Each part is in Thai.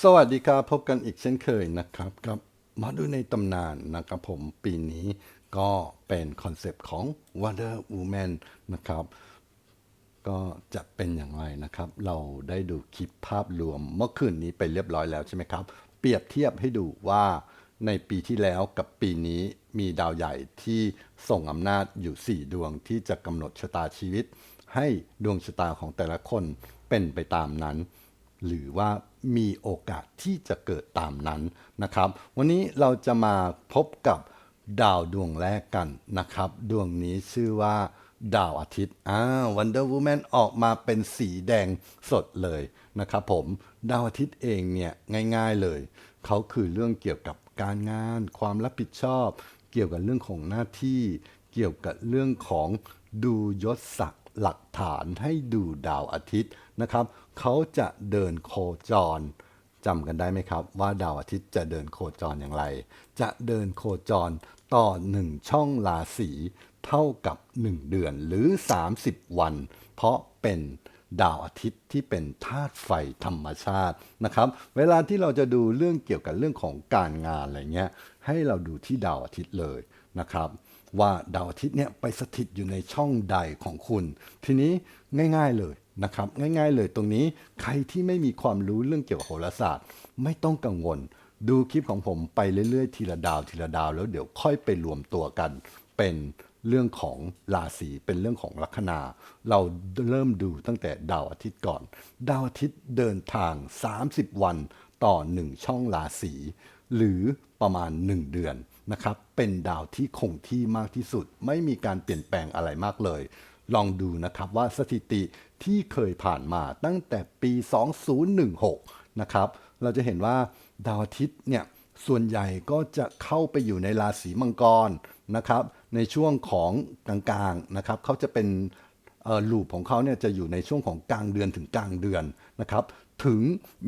สวัสดีครับ พบกันอีกเช่นเคยนะครับ กับมาดูในตำนานนะครับผมปีนี้ก็เป็นคอนเซปต์ของ Wonder Woman นะครับ ก็จะเป็นอย่างไรนะครับ เราได้ดูคลิปภาพรวมเมื่อคืนนี้ไปเรียบร้อยแล้วใช่ไหมครับ เปรียบเทียบให้ดูว่าในปีที่แล้วกับปีนี้มีดาวใหญ่ที่ส่งอำนาจอยู่ 4 ดวงที่จะกำหนดชะตาชีวิต ให้ดวงชะตาของแต่ละคนเป็นไปตามนั้น หรือว่ามีโอกาสที่จะเกิดตามนั้นนะครับ วันนี้เราจะมาพบกับดาวดวงแรกกันนะครับ ดวงนี้ชื่อว่าดาวอาทิตย์อ่า Wonder Woman ออกมาเป็นสีแดงสดเลยนะครับผม ดาวอาทิตย์เองเนี่ยง่ายๆเลย เขาคือเรื่องเกี่ยวกับการงาน ความรับผิดชอบ เกี่ยวกับเรื่องของหน้าที่ เกี่ยวกับเรื่องของดูยศศักดิ์หลักฐานให้ดูดาวอาทิตย์ นะครับเขาจะเดินโคจรจำกันได้ไหมครับ ว่าดาวอาทิตย์จะเดินโคจรอย่างไร จะเดินโคจรต่อหนึ่งช่องราศีเท่ากับ 1 เดือนหรือ 30 วัน เพราะเป็นดาวอาทิตย์ที่เป็นธาตุไฟธรรมชาตินะครับ เวลาที่เราจะดูเรื่องเกี่ยวกับเรื่องของการงานอะไรเงี้ยให้เราดูที่ดาวอาทิตย์เลยนะครับ ว่าดาวอาทิตย์เนี่ยไปสถิตอยู่ในช่องใดของคุณ ทีนี้ง่าย ๆเลย นะครับง่ายๆเลยตรงนี้ใครที่ไม่มีความรู้เรื่องเกี่ยวกับโหราศาสตร์ ไม่ต้องกังวล ดูคลิปของผมไปเรื่อยๆ ทีละดาวทีละดาว แล้วเดี๋ยวค่อยไปรวมตัวกัน เป็นเรื่องของราศีเป็นเรื่องของลัคนา เราเริ่มดูตั้งแต่ดาวอาทิตย์ก่อน ดาวอาทิตย์เดินทาง 30 วันต่อ 1 ช่องราศีหรือประมาณ 1 เดือนนะครับเป็นดาวที่คงที่มากที่สุด ไม่มีการเปลี่ยนแปลงอะไรมากเลย ลองดูนะครับว่าสถิติที่เคยผ่านมาตั้งแต่ปี 2016 นะครับ เราจะเห็นว่าดาวอาทิตย์เนี่ยส่วนใหญ่ก็จะเข้าไปอยู่ในราศีมังกรนะครับ ในช่วงของกลางๆนะครับเขาจะเป็นลูปของเขาเนี่ยจะอยู่ในช่วงของกลางเดือนถึงกลางเดือนนะครับ ถึง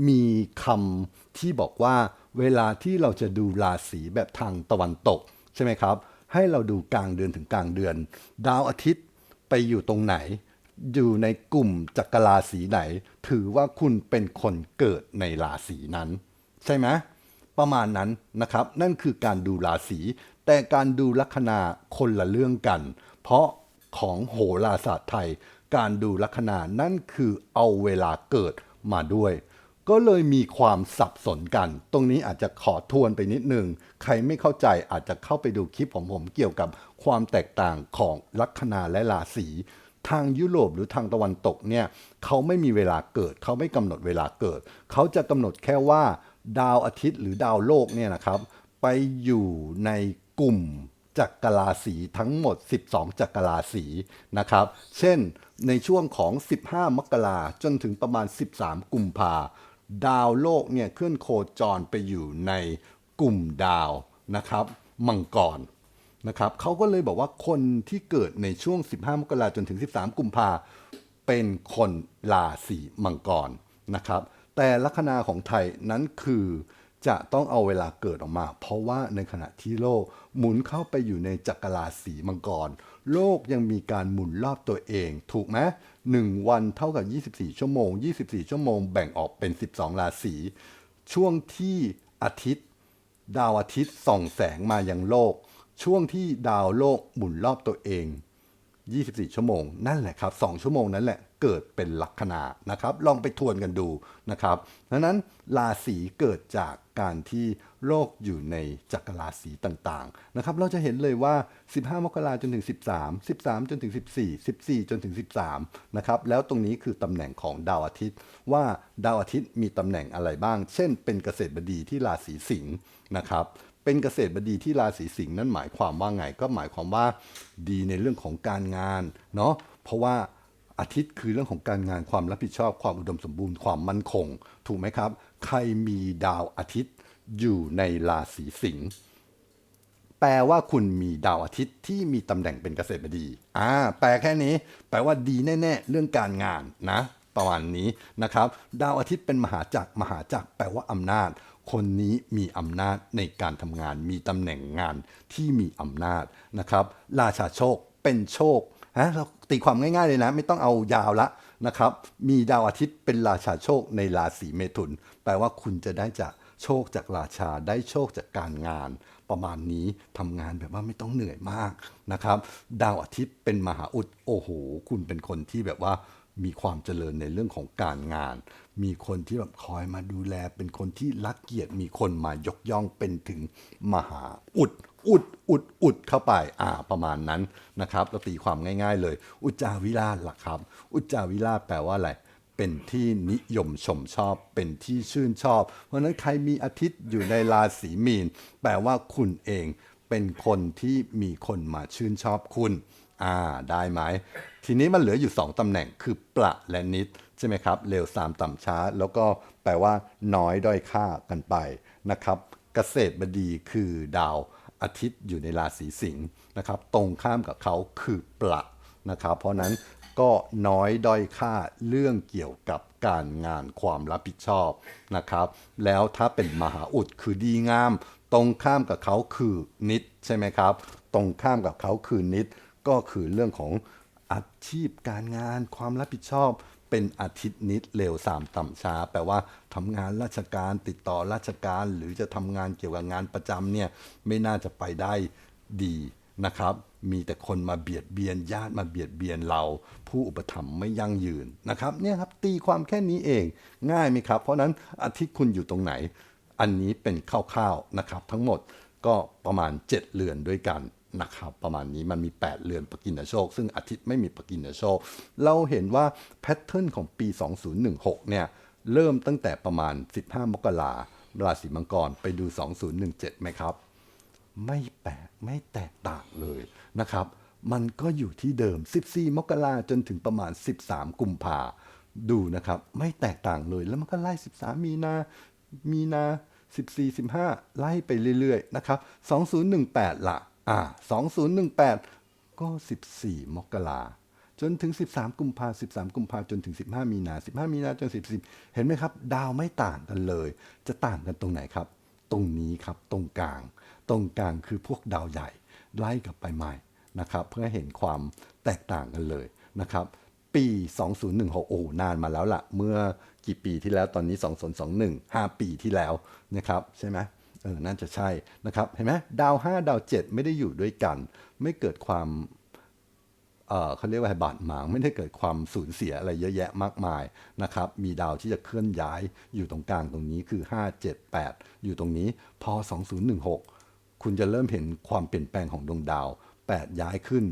มีคำที่บอกว่าเวลาที่เราจะดูราศีแบบทางตะวันตก ใช่ไหมครับ ให้เราดูกลางเดือนถึงกลางเดือน ดาวอาทิตย์ ไปอยู่ตรงไหน อยู่ในกลุ่มจักรราศีไหน ถือว่าคุณเป็นคนเกิดในราศีนั้น ใช่ไหมประมาณนั้นนะครับ นั่นคือการดูราศี แต่การดูลัคนาคนละเรื่องกัน เพราะของโหราศาสตร์ไทย การดูลัคนานั่นคือเอาเวลาเกิดมาด้วย ก็เลยมีความสับสนกัน ตรงนี้อาจจะขอทวนไปนิดนึง ใครไม่เข้าใจอาจจะเข้าไปดูคลิปของผมเกี่ยวกับความแตกต่างของลัคนาและราศีทางยุโรปหรือทางตะวันตกเนี่ยเขาไม่มีเวลาเกิด เขาไม่กำหนดเวลาเกิด เขาจะกำหนดแค่ว่า ดาวอาทิตย์หรือดาวโลกเนี่ยนะครับ ไปอยู่ในกลุ่มจักรราศีทั้งหมด 12 จักรราศีนะครับ เช่นในช่วงของ 15 มกราจนถึงประมาณ 13 กุมภา ดาวโลกเนี่ยเคลื่อนโคจรไปอยู่ในกลุ่มดาวนะครับมังกรนะครับเขาก็เลยบอกว่าคนที่เกิดในช่วง 15 มกราจนถึง 13 กุมภาเป็นคนราศีมังกรนะครับ แต่ลัคนาของไทยนั้นคือจะต้องเอาเวลาเกิดออกมา เพราะว่าในขณะที่โลกหมุนเข้าไปอยู่ในจักรราศีมังกร โลกยังมีการหมุนรอบตัวเอง ถูกไหมหนึ่งวันเท่ากับ 24 ชั่วโมง 24 ชั่วโมงแบ่งออกเป็น 12 ราศี ช่วงที่อาทิตย์ ดาวอาทิตย์ส่องแสงมายังโลก ช่วงที่ดาวโลกหมุนรอบตัวเอง 24 ชั่วโมง นั่นแหละครับ 2 ชั่วโมงนั้นแหละเกิดเป็นลัคนานะครับ ลองไปทวนกันดูนะครับดังนั้นราศีเกิดจากการที่โลกอยู่ในจักรราศีต่างๆนะครับ เราจะเห็นเลยว่า 15 มกราจนถึง 13 13 จนถึง 14 14 จนถึง 13 นะครับ แล้วตรงนี้คือตำแหน่งของดาวอาทิตย์ ว่าดาวอาทิตย์มีตำแหน่งอะไรบ้าง เช่น เป็นเกษตรบดีที่ราศีสิงห์นะครับ เป็นเกษตรบดีที่ราศีสิงห์นั่นหมายความว่าไง ก็หมายความว่าดีในเรื่องของการงานเนาะเพราะว่าอาทิตย์คือเรื่องของการงานความรับผิดชอบความอุดมสมบูรณ์ความมั่นคง ถูกไหมครับ ใครมีดาวอาทิตย์อยู่ในราศีสิงห์แปลว่าคุณมีดาวอาทิตย์ที่มีตำแหน่งเป็นเกษตรบดีอ่าแปลแค่นี้ แปลว่าดีแน่ ๆ เรื่องการงานนะประมาณนี้นะครับ ดาวอาทิตย์เป็นมหาจักรมหาจักรแปลว่าอำนาจ คนนี้มีอำนาจในการทำงาน มีตำแหน่งงานที่มีอำนาจนะครับ ราชาโชคเป็นโชคฮะเราตีความง่ายๆเลยนะ ไม่ต้องเอายาวละนะครับ มีดาวอาทิตย์เป็นราชาโชคในราศีเมถุน แปลว่าคุณจะได้จากโชคจากราชาได้โชคจากการงาน ประมาณนี้ทำงานแบบว่าไม่ต้องเหนื่อยมากนะครับ ดาวอาทิตย์เป็นมหาอุดโอ้โห คุณเป็นคนที่แบบว่า มีความเจริญในเรื่องของการงาน มีคนที่แบบคอยมาดูแล เป็นคนที่รักเกียรติ มีคนมายกย่องเป็นถึงมหาอุด อุด อุด อุดเข้าไป อ่า ประมาณนั้นนะครับเราตีความง่ายๆเลย อุจจาวิราชล่ะครับ อุจจาวิราชแปลว่าอะไร เป็นที่นิยมชมชอบ เป็นที่ชื่นชอบ เพราะนั้นใครมีอาทิตย์อยู่ในราศีมีน แปลว่าคุณเอง เป็นคนที่มีคนมาชื่นชอบคุณ อ่าได้ไหม ทีนี้มันเหลืออยู่ 2 ตำแหน่งคือประและนิด ใช่ไหมครับ เร็วสามต่ำช้า แล้วก็แปลว่าน้อยด้อยค่ากันไปนะครับ เกษตรบดีคือดาวอาทิตย์อยู่ในราศีสิงห์นะครับ ตรงข้ามกับเขาคือประนะครับ เพราะนั้นก็น้อยด้อยค่าเรื่องเกี่ยวกับการงานความรับผิดชอบนะครับ แล้วถ้าเป็นมหาอุดคือดีงาม ตรงข้ามกับเขาคือนิดใช่ไหมครับ ตรงข้ามกับเขาคือนิด ก็คือเรื่องของอาชีพการงานความรับผิดชอบเป็นอาทิตย์นิดเร็วสามต่ำช้า แปลว่าทำงานราชการติดต่อราชการ หรือจะทำงานเกี่ยวกับงานประจำเนี่ยไม่น่าจะไปได้ดีนะครับ มีแต่คนมาเบียดเบียนญาติมาเบียดเบียนเรา ผู้อุปถัมภ์ไม่ยั่งยืนนะครับเนี่ยครับตีความแค่นี้เองง่ายไหมครับ เพราะนั้นอาทิตย์คุณอยู่ตรงไหน อันนี้เป็นคร่าวๆนะครับ ทั้งหมดก็ประมาณ 7เรือนด้วยกัน นะครับประมาณนี้มันมี 8 เรือนปกินโชค ซึ่งอาทิตย์ไม่มีปกินโชค เราเห็นว่าแพทเทิร์นของปี 2016 เนี่ยเริ่มตั้งแต่ประมาณ 15 มกราราศีมังกรไปดู 2017 ไหมครับ ไม่แปลกไม่แตกต่างเลยนะครับ มันก็อยู่ที่เดิม 14 มกราจนถึงประมาณ 13 กุมภาดูนะครับ ไม่แตกต่างเลยแล้วมันก็ไล่ 13 มีนามีนา 14 15 ไล่ไปเรื่อยๆ นะครับ 2018ละ อ่า2018 ก็ 14 มกราจนถึง 13 กุมภา13 กุมภาจนถึง 15 มีนา 15 มีนาจน10เห็นไหมครับ ดาวไม่ต่างกันเลย จะต่างกันตรงไหนครับ ตรงนี้ครับ ตรงกลาง ตรงกลางคือพวกดาวใหญ่ ไล่กลับไปใหม่นะครับ เพื่อเห็นความแตกต่างกันเลยนะครับ ปี 2016 โอ้โหนานมาแล้วล่ะ เมื่อกี่ปีที่แล้ว ตอนนี้ 2021 5 ปีที่แล้วนะครับ ใช่ไหม เออน่าจะใช่นะครับ เห็นไหมดาว 5 ดาว 7 ไม่ได้อยู่ด้วยกัน ไม่เกิดความเออเขาเรียกว่าบาดหมาง ไม่ได้เกิดความสูญเสียอะไรเยอะแยะมากมายนะครับ มีดาวที่จะเคลื่อนย้ายอยู่ตรงกลางตรงนี้คือ 5 7 8 อยู่ตรงนี้พอ 2016 คุณจะเริ่มเห็นความเปลี่ยนแปลงของดวงดาว 8 ย้ายขึ้น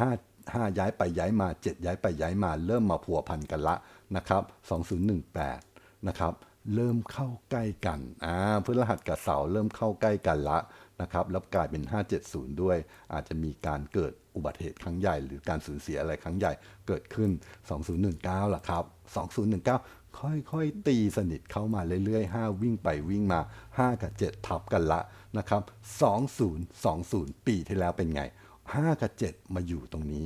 5 5 ย้ายไปย้ายมา 7 ย้ายไปย้ายมา เริ่มมาพัวพันกันละนะครับ 2018 นะครับ เริ่มเข้าใกล้กันอ่าพฤหัสกับเสาร์เริ่มเข้าใกล้กันละนะครับแล้วกลายเป็น 570 ด้วย อาจจะมีการเกิดอุบัติเหตุครั้งใหญ่ หรือการสูญเสียอะไรครั้งใหญ่เกิดขึ้น 2019ล่ะครับ 2019 ค่อยๆ ตีสนิทเข้ามาเรื่อยๆ 5 วิ่งไปวิ่งมา 5 กับ 7 ทับกันละนะครับ 2020 ปีที่แล้วเป็นไง 5 กับ 7 มาอยู่ตรงนี้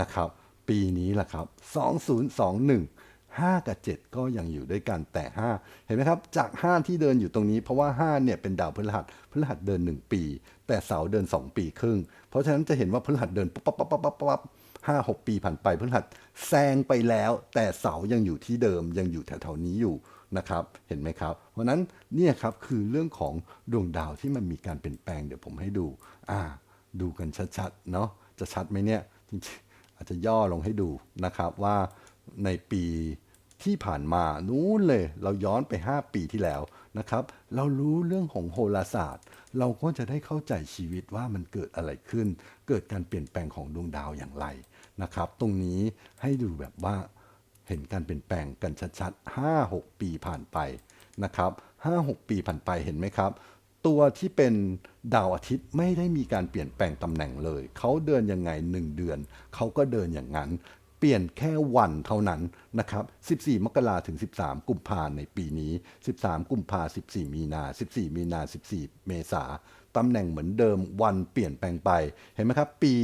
นะครับ ปีนี้ล่ะครับ 2021 5 กับ 7 ก็ยังอยู่ด้วยกันแต่ 5 เห็นไหมครับ จาก 5 ที่เดินอยู่ตรงนี้ เพราะว่า 5 เนี่ยเป็นดาวพฤหัสพฤหัสเดิน 1 ปี แต่เสาเดิน 2 ปีครึ่ง เพราะฉะนั้นจะเห็นว่าพฤหัสเดินปั๊บปั๊บปั๊บปั๊บปั๊บปั๊บห้าหกปีผ่านไปพฤหัสแซงไปแล้ว แต่เสายังอยู่ที่เดิมยังอยู่แถวๆนี้อยู่นะครับ เห็นไหมครับ เพราะฉะนั้นเนี่ยครับคือเรื่องของดวงดาวที่มันมีการเปลี่ยนแปลงเดี๋ยวผมให้ดู อ่า ดูกันชัดๆเนาะจะชัดไหมเนี่ยจริงๆอาจจะย่อลงให้ดูนะครับว่าในปี ที่ผ่านมานู้นเลยเราย้อนไป 5 ปีที่แล้วนะครับ เรารู้เรื่องของโหราศาสตร์ เราก็จะได้เข้าใจชีวิตว่ามันเกิดอะไรขึ้น เกิดการเปลี่ยนแปลงของดวงดาวอย่างไรนะครับ ตรงนี้ให้ดูแบบว่าเห็นการเปลี่ยนแปลงกันชัดๆ 5 6 ปีผ่านไปนะครับ5 6 ปีผ่านไปเห็นไหมครับ ตัวที่เป็นดาวอาทิตย์ไม่ได้มีการเปลี่ยนแปลงตำแหน่งเลย เขาเดินยังไง 1 เดือน เขาก็เดินอย่างนั้น เปลี่ยนแค่วันเท่านั้นนะครับ 14 มกราถึง 13 กุมภาในปีนี้ 13 กุมภา14 มีนา 14 มีนา 14 เมษาตำแหน่งเหมือนเดิมวันเปลี่ยนแปลงไป เห็นไหมครับ ปี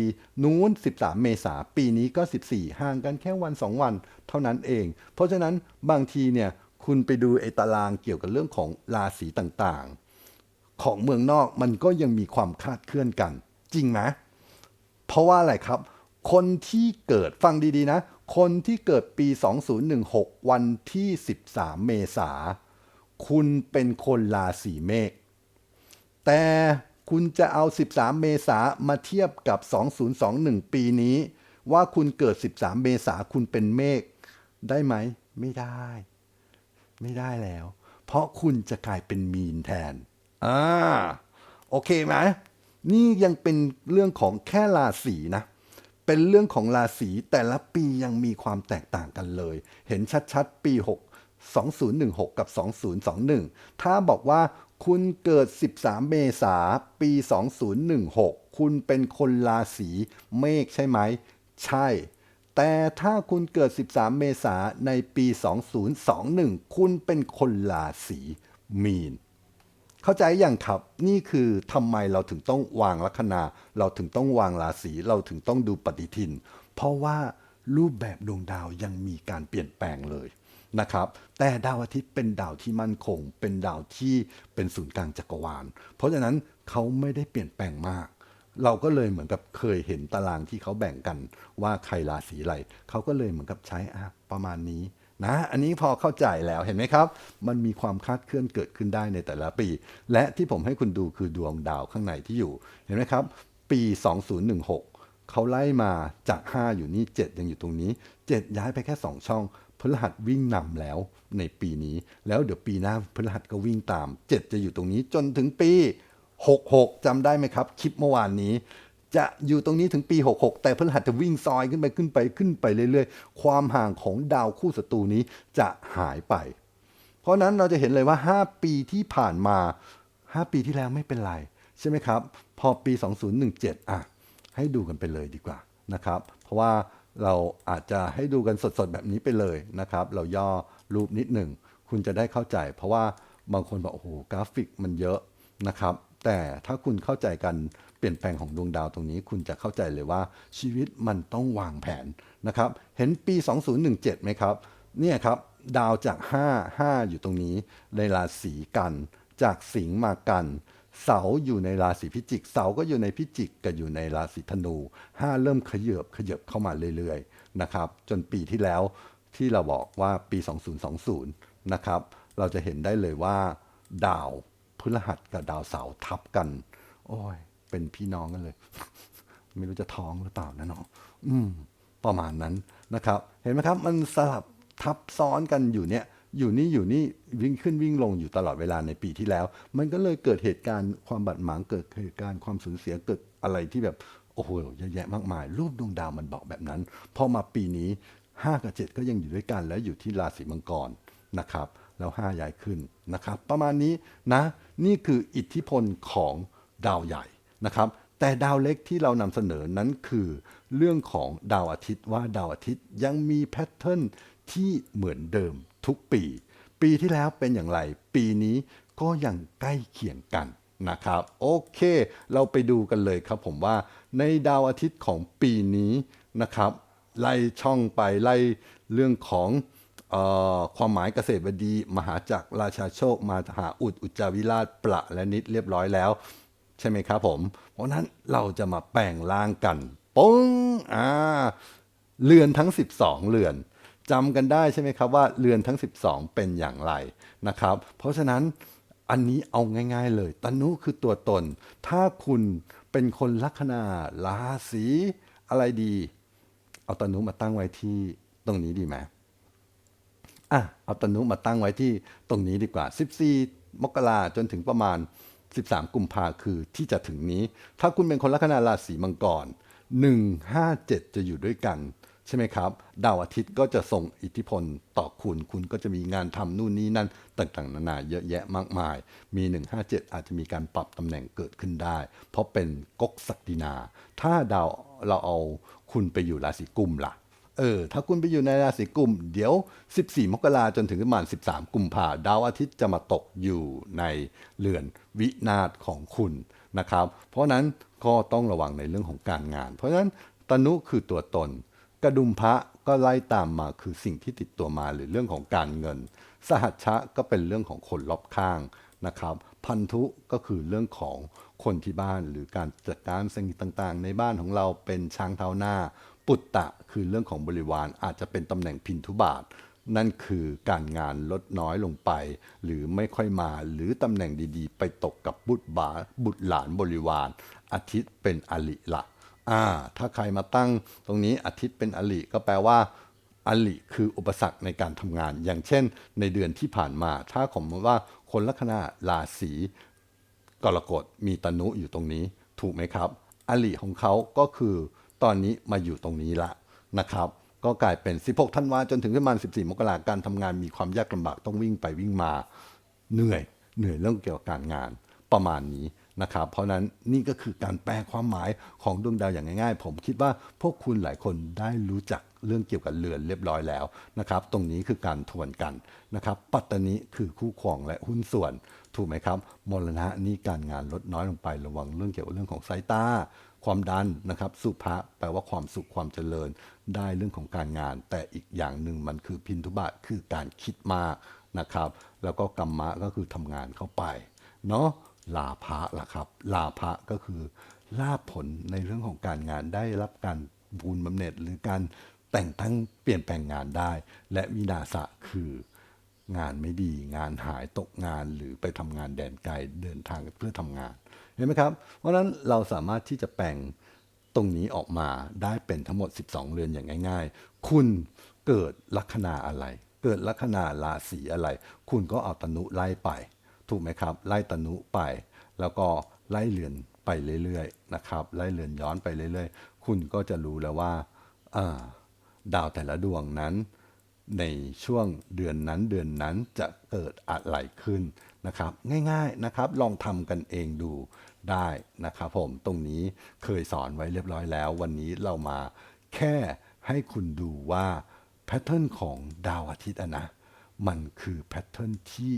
นู้น 13 เมษาปีนี้ก็ 14 ห่างกันแค่วัน 2 วันเท่านั้นเอง เพราะฉะนั้นบางทีเนี่ยคุณไปดูไอ้ตารางเกี่ยวกับเรื่องของราศีต่างๆ ของเมืองนอกมันก็ยังมีความคลาดเคลื่อนกัน จริงไหมเพราะว่าอะไรครับ คนที่เกิดฟังดีๆนะ คนที่เกิดปี 2016 วันที่ 13 เมษา คุณเป็นคนราศีเมษ แต่คุณจะเอา 13 เมษามาเทียบกับ 2021 ปีนี้ ว่าคุณเกิด 13 เมษาคุณเป็นเมฆได้ไหม ไม่ได้ ไม่ได้แล้ว เพราะคุณจะกลายเป็นมีนแทน อ่า โอเคไหม นี่ยังเป็นเรื่องของแค่ราศีนะ เป็นเรื่องของราศีแต่ละปียังมีความแตกต่างกันเลย เห็นชัดๆ ปี 6 2016 กับ 2021 ถ้าบอกว่าคุณเกิด 13 เมษาปี 2016 คุณเป็นคนราศีเมษใช่ไหม ใช่ แต่ถ้าคุณเกิด 13 เมษาในปี 2021 คุณเป็นคนราศีมีน เข้าใจอย่างครับนี่คือทำไมเราถึงต้องวางลัคนา เราถึงต้องวางราศีเราถึงต้องดูปฏิทิน เพราะว่ารูปแบบดวงดาวยังมีการเปลี่ยนแปลงเลยนะครับ แต่ดาวอาทิตย์เป็นดาวที่มั่นคง เป็นดาวที่เป็นศูนย์กลางจักรวาล เพราะฉะนั้นเขาไม่ได้เปลี่ยนแปลงมาก เราก็เลยเหมือนกับเคยเห็นตารางที่เขาแบ่งกันว่าใครราศีอะไรเขาก็เลยเหมือนกับใช้อะประมาณนี้ นะอันนี้พอเข้าใจแล้วเห็นไหมครับ มันมีความคลาดเคลื่อนเกิดขึ้นได้ในแต่ละปี และที่ผมให้คุณดูคือดวงดาวข้างในที่อยู่ เห็นไหมครับ ปี 2016 เขาไล่มาจาก 5 อยู่นี่ 7 ยังอยู่ตรงนี้ 7 ย้ายไปแค่ 2 ช่องพฤหัสวิ่งนำแล้วในปีนี้ แล้วเดี๋ยวปีหน้าพฤหัสก็วิ่งตาม 7 จะอยู่ตรงนี้จนถึงปี 66จำได้ไหมครับ คลิปเมื่อวานนี้ จะอยู่ตรงนี้ถึงปี 66 แต่พฤหัสจะวิ่งซอยขึ้นไปขึ้นไปขึ้นไปเรื่อยๆ ความห่างของดาวคู่ศัตรูนี้จะหายไป เพราะนั้นเราจะเห็นเลยว่า 5 ปีที่ผ่านมา 5 ปีที่แล้วไม่เป็นไร ใช่ไหมครับ พอปี 2017 อะ ให้ดูกันไปเลยดีกว่านะครับ เพราะว่าเราอาจจะให้ดูกันสดๆแบบนี้ไปเลยนะครับ เราย่อรูปนิดหนึ่ง คุณจะได้เข้าใจ เพราะว่าบางคนบอกโอ้โหกราฟิกมันเยอะนะครับ แต่ถ้าคุณเข้าใจกัน ลี่ยนแปลงของดวงดาวตรงนี้ คุณจะเข้าใจเลยว่าชีวิตมันต้องวางแผนนะครับ เห็นปี 2017ไหมครับ เนี่ยครับ ดาวจาก 5 5 อยู่ตรงนี้ในราศีกัน จากสิงห์มากันเสาอยู่ในราศีพิจิก เสาก็อยู่ในพิจิกกับอยู่ในราศีธนู5เริ่มขยับขยับเข้ามาเรื่อยๆนะครับ จนปีที่แล้วที่เราบอกว่าปี 2020 นะครับ เราจะเห็นได้เลยว่า ดาวพฤหัสกับดาวเสาทับกัน โอ้ย เป็นพี่น้องกันเลย ไม่รู้จะท้องหรือเปล่านะเนาะอืม ประมาณนั้นนะครับ เห็นไหมครับ มันสลับทับซ้อนกันอยู่เนี่ย อยู่นี่อยู่นี่วิ่งขึ้นวิ่งลงอยู่ตลอดเวลาในปีที่แล้ว มันก็เลยเกิดเหตุการณ์ความบาดหมางเกิดเหตุการณ์ความสูญเสียเกิดอะไรที่แบบโอ้โหเยอะแยะมากมาย รูปดวงดาวมันบอกแบบนั้นพอมาปีนี้ 5 กับ 7 ก็ยังอยู่ด้วยกันและอยู่ที่ราศีมังกรนะครับ แล้ว 5 ย้ายขึ้นนะครับ ประมาณนี้นะ นี่คืออิทธิพลของดาวใหญ่ นะครับแต่ดาวเล็กที่เรานำเสนอนั้นคือเรื่องของดาวอาทิตย์ว่าดาวอาทิตย์ยังมีแพทเทิร์นที่เหมือนเดิมทุกปี ปีที่แล้วเป็นอย่างไร ปีนี้ก็ยังใกล้เคียงกันนะครับโอเค เราไปดูกันเลยครับผมว่าในดาวอาทิตย์ของปีนี้นะครับไล่ช่องไปไล่เรื่องของออความหมายเกษตรบดี มหาจักรราชาโชค มาหาอุดอุจจาวิราชประและนิดเรียบร้อยแล้ว ใช่ไหมครับผม เพราะนั้นเราจะมาแปลงร่างกันป้งอ่าเรือนทั้ง 12 เรือนจำกันได้ใช่ไหมครับว่าเรือนทั้ง 12 เป็นอย่างไรนะครับ เพราะฉะนั้นอันนี้เอาง่าย ๆ เลยตนุคือตัวตน ถ้าคุณเป็นคนลัคนาราศีอะไรดี เอาตนุมาตั้งไว้ที่ตรงนี้ดีไหมอะเอาตนุมาตั้งไว้ที่ตรงนี้ดีกว่า 14 มกราจนถึงประมาณ 13 กุมภาคือที่จะถึงนี้ ถ้าคุณเป็นคนลัคนาราศีมังกร 157 จะอยู่ด้วยกัน ใช่ไหมครับ ดาวอาทิตย์ก็จะส่งอิทธิพลต่อคุณ คุณก็จะมีงานทำนู่นนี่นั่นต่างๆ นานาเยอะแยะมากมาย มี 157 อาจจะมีการปรับตำแหน่งเกิดขึ้นได้ เพราะเป็นก๊กศักดินา ถ้าดาวเราเอาคุณไปอยู่ราศีกุมล่ะ เออถ้าคุณไปอยู่ในราศีกุม เดี๋ยว 14 มกราจนถึงประมาณ 13 กุมภาดาวอาทิตย์จะมาตกอยู่ในเรือนวินาศของคุณนะครับ เพราะนั้นก็ต้องระวังในเรื่องของการงาน เพราะฉะนั้นตนุคือตัวตน กระดุมพระก็ไล่ตามมาคือสิ่งที่ติดตัวมาหรือเรื่องของการเงิน สหัชชะก็เป็นเรื่องของคนรอบข้างนะครับ พันธุก็คือเรื่องของคนที่บ้านหรือการจัดการสิ่งต่างๆ ในบ้านของเราเป็นช้างเท้าหน้า ปุตตะคือเรื่องของบริวารอาจจะเป็นตำแหน่งพินทุบาท นั่นคือการงานลดน้อยลงไป หรือไม่ค่อยมาหรือตำแหน่งดีๆ ไปตกกับบุตรบาบุตรหลานบริวาร อาทิตย์เป็นอลิละอ่าถ้าใครมาตั้งตรงนี้อาทิตย์เป็นอลิก็แปลว่าอลิคืออุปสรรคในการทำงาน อย่างเช่น ในเดือนที่ผ่านมา ถ้าผมว่าคนลัคนาราศีกรกฎมีตนุอยู่ตรงนี้ ถูกไหมครับ อลิของเขาก็คือ ตอนนี้มาอยู่ตรงนี้ละนะครับ ก็กลายเป็น 16 ธันวาจนถึงประมาณ 14 มกราการทำงานมีความยากลำบากต้องวิ่งไปวิ่งมาเหนื่อย เหนื่อยเรื่องเกี่ยวกับการงานประมาณนี้นะครับ เพราะนั้นนี่ก็คือการแปลความหมายของดวงดาวอย่างง่าย ๆ ผมคิดว่าพวกคุณหลายคนได้รู้จักเรื่องเกี่ยวกับเรือนเรียบร้อยแล้วนะครับ ตรงนี้คือการทวนกันนะครับ ปัตตานิคือคู่ครองและหุ้นส่วน ถูกไหมครับมรณะนี่การงานลดน้อยลงไประวังเรื่องเกี่ยวกับเรื่องของสายตาความดันนะครับ สุภะแปลว่าความสุขความเจริญ ได้เรื่องของการงาน แต่อีกอย่างหนึ่งมันคือพินทุบาทคือการคิดมากนะครับ แล้วก็กรรมะก็คือทำงานเข้าไปเนาะลาภะล่ะครับ ลาภะก็คือลาภผลในเรื่องของการงานได้รับการบูนบำเหน็จหรือการแต่งตั้งเปลี่ยนแปลงงานได้ และวินาศะคือ งานไม่ดี งานหายตกงานหรือไปทำงานแดนไกลเดินทางเพื่อทำงาน เห็นไหมครับ เพราะฉะนั้นเราสามารถที่จะแปลงตรงนี้ออกมาได้เป็นทั้งหมด 12 เรือนอย่างง่าย ๆ คุณเกิดลัคนาอะไร เกิดลัคนาราศีอะไร คุณก็เอาตนุไล่ไป ถูกไหมครับ ไล่ตนุไป แล้วก็ไล่เรือนไปเรื่อยๆนะครับไล่เรือนย้อนไปเรื่อยๆ คุณก็จะรู้แล้วว่าอ่าดาวแต่ละดวงนั้น ในช่วงเดือนนั้นเดือนนั้นจะเกิดอะไรขึ้นนะครับ ง่ายๆนะครับ ลองทำกันเองดูได้นะครับผมตรงนี้เคยสอนไว้เรียบร้อยแล้ว วันนี้เรามาแค่ให้คุณดูว่าแพทเทิร์นของดาวอาทิตย์อะนะ มันคือแพทเทิร์นที่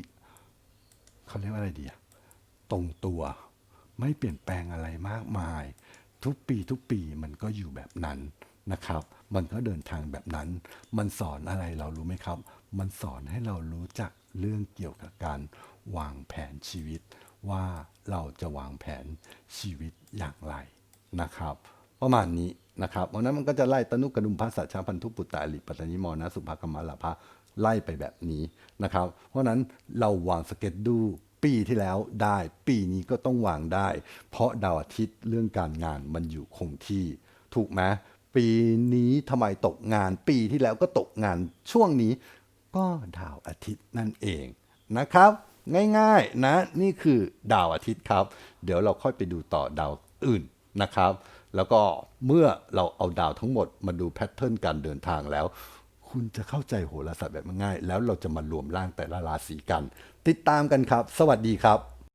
เขาเรียกว่าอะไรดี ตรงตัวไม่เปลี่ยนแปลงอะไรมากมาย ทุกปีทุกปีมันก็อยู่แบบนั้นนะครับ มันก็เดินทางแบบนั้น มันสอนอะไรเรารู้ไหมครับ มันสอนให้เรารู้จักเรื่องเกี่ยวกับการวางแผนชีวิต ว่าเราจะวางแผนชีวิตอย่างไรนะครับ ประมาณนี้นะครับเพราะนั้นมันก็จะไล่ตนุกระดุมพระสัชาพันธุปุตตะอลิปัตตนิมอนะสุภกรรมลาภะไล่ไปแบบนี้นะครับ เพราะฉะนั้นเราวางสเก็ตดูปีที่แล้วได้ปีนี้ก็ต้องวางได้ เพราะดาวอาทิตย์เรื่องการงานมันอยู่คงที่ ถูกไหม ปีนี้ทำไมตกงาน ปีที่แล้วก็ตกงานช่วงนี้ ก็ดาวอาทิตย์นั่นเองนะครับ ง่ายๆนะนี่คือดาวอาทิตย์ครับ เดี๋ยวเราค่อยไปดูต่อดาวอื่นนะครับ แล้วก็เมื่อเราเอาดาวทั้งหมดมาดูแพทเทิร์นการเดินทางแล้ว คุณจะเข้าใจโหราศาสตร์แบบง่าย แล้วเราจะมารวมร่างแต่ละราศีกัน ติดตามกันครับ สวัสดีครับ